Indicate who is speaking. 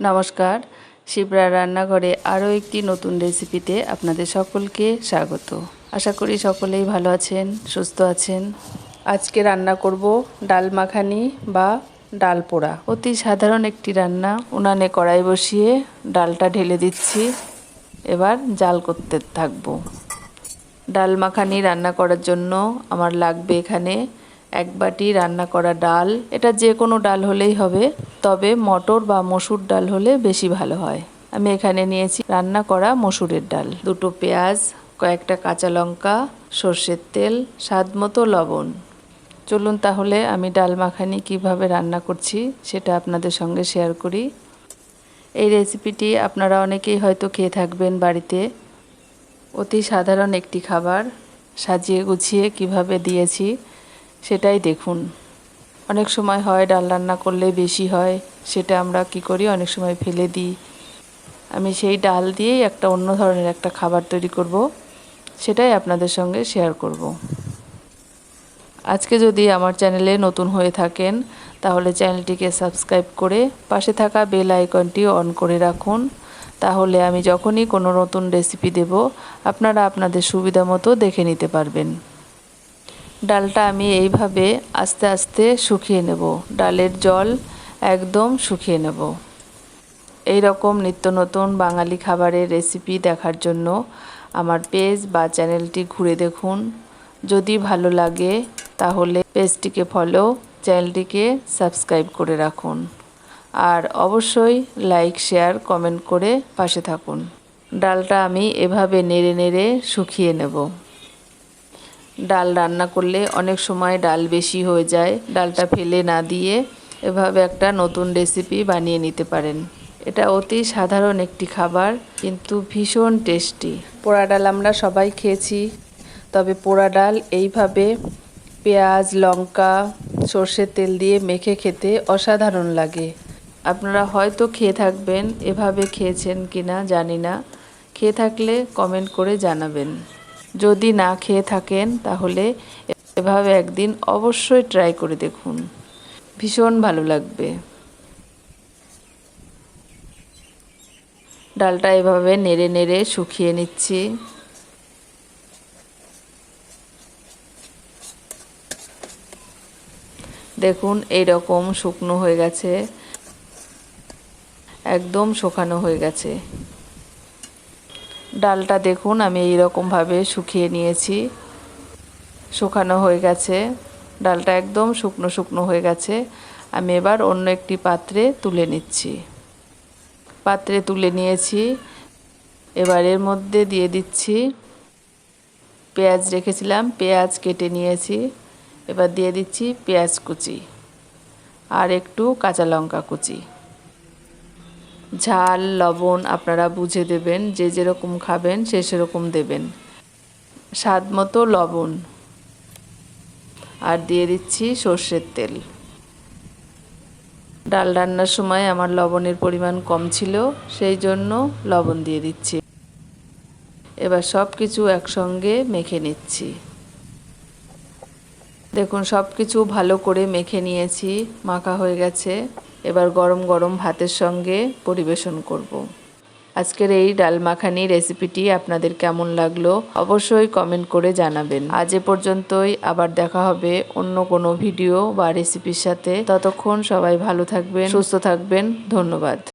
Speaker 1: নমস্কার। শিবরা রান্নাঘরে আরও একটি নতুন রেসিপিতে আপনাদের সকলকে স্বাগত। আশা করি সকলেই ভালো আছেন, সুস্থ আছেন। আজকে রান্না করব ডাল মাখানি বা ডাল পোড়া। অতি সাধারণ একটি রান্না। উনানে কড়াই বসিয়ে ডালটা ঢেলে দিচ্ছি। এবার জাল করতে থাকব। ডাল মাখানি রান্না করার জন্য আমার লাগবে এখানে এক বাটি রান্না করা ডাল। এটা যে কোনো ডাল হলেই হবে, তবে মটর বা মসুর ডাল হলে বেশি ভালো হয়। আমি এখানে নিয়েছি রান্না করা মসুরের ডাল। দুটো পেঁয়াজ, কয়েকটা কাঁচা লঙ্কা, সর্ষের তেল স্বাদ মতো লবণ। চলুন তাহলে আমি ডাল মাখানি কীভাবে রান্না করছি সেটা আপনাদের সঙ্গে শেয়ার করি। এই রেসিপিটি আপনারা অনেকেই হয়তো খেয়ে থাকবেন বাড়িতে। অতি সাধারণ একটি খাবার। সাজিয়ে গুছিয়ে কীভাবে দিয়েছি সেটাই দেখুন। অনেক সময় হয় ডাল রান্না করলে বেশি হয়, সেটা আমরা কি করি? অনেক সময় ফেলে দিই। আমি সেই ডাল দিয়েই একটা অন্য ধরনের একটা খাবার তৈরি করব, সেটাই আপনাদের সঙ্গে শেয়ার করব। আজকে যদি আমার চ্যানেলে নতুন হয়ে থাকেন, তাহলে চ্যানেলটিকে সাবস্ক্রাইব করে পাশে থাকা বেল আইকনটি অন করে রাখুন। তাহলে আমি যখনই কোনো নতুন রেসিপি দেব, আপনারা আপনাদের সুবিধা মতো দেখে নিতে পারবেন। ডালটা আমি এইভাবে আস্তে আস্তে শুকিয়ে নেব। ডালের জল একদম শুকিয়ে নেব। এই রকম নিত্য নতুন বাঙালি খাবারের রেসিপি দেখার জন্য আমার পেজ বা চ্যানেলটি ঘুরে দেখুন। যদি ভালো লাগে, তাহলে পেজটিকে ফলো, চ্যানেলটিকে সাবস্ক্রাইব করে রাখুন। আর অবশ্যই লাইক, শেয়ার, কমেন্ট করে পাশে থাকুন। ডালটা আমি এভাবে নেড়ে নেড়ে শুকিয়ে নেব। ডাল রান্না করলে অনেক সময় ডাল বেশি হয়ে যায়। ডালটা ফেলে না দিয়ে এভাবে একটা নতুন রেসিপি বানিয়ে নিতে পারেন। এটা অতি সাধারণ একটি খাবার, কিন্তু ভীষণ টেস্টি পোড়া ডাল আমরা সবাই খেয়েছি, তবে পোড়া ডাল এইভাবে পেঁয়াজ, লঙ্কা, সর্ষের তেল দিয়ে মেখে খেতে অসাধারণ লাগে। আপনারা হয়তো খেয়ে থাকবেন, এভাবে খেয়েছেন কি না জানি না। খেয়ে থাকলে কমেন্ট করে জানাবেন। যদি না খেয়ে থাকেন, তাহলে এভাবে একদিন অবশ্যই ট্রাই করে দেখুন। ভীষণ ভালো লাগবে। ডালটা এভাবে নেড়ে নেড়ে শুকিয়ে নিচ্ছি। দেখুন এই রকম শুকনো হয়ে গেছে। একদম শুকানো হয়ে গেছে। ডালটা দেখুন, আমি এই রকমভাবে শুকিয়ে নিয়েছি। শুকানো হয়ে গেছে। ডালটা একদম শুকনো শুকনো হয়ে গেছে। আমি এবার অন্য একটি পাত্রে তুলে নিচ্ছি। পাত্রে তুলে নিয়েছি। এবার এর মধ্যে দিয়ে দিচ্ছি পেঁয়াজ রেখেছিলাম, পেঁয়াজ কেটে নিয়েছি। এবার দিয়ে দিচ্ছি পেঁয়াজ কুচি আর একটু কাঁচা লঙ্কা কুচি। ঝাল, লবণ আপনারা বুঝে দেবেন, যে যেরকম খাবেন সে সেরকম দেবেন। স্বাদ মতো লবণ। আর দিয়ে দিচ্ছি সর্ষের তেল। ডাল রান্নার সময় আমার লবণের পরিমাণ কম ছিল, সেই জন্য লবণ দিয়ে দিচ্ছি। এবার সব কিছু একসঙ্গে মেখে নিচ্ছি। দেখুন সব কিছু ভালো করে মেখে নিয়েছি, মাখা হয়ে গেছে। এবার গরম গরম ভাতের সঙ্গে পরিবেশন করব। আজকের এই ডাল মাখানি রেসিপিটি আপনাদের কেমন লাগল অবশ্যই কমেন্ট করে জানাবেন। আজ এ পর্যন্তই, আবার দেখা হবে অন্য কোনো ভিডিও বা রেসিপির সাথে। ততক্ষণ সবাই ভালো থাকবেন, সুস্থ থাকবেন, ধন্যবাদ।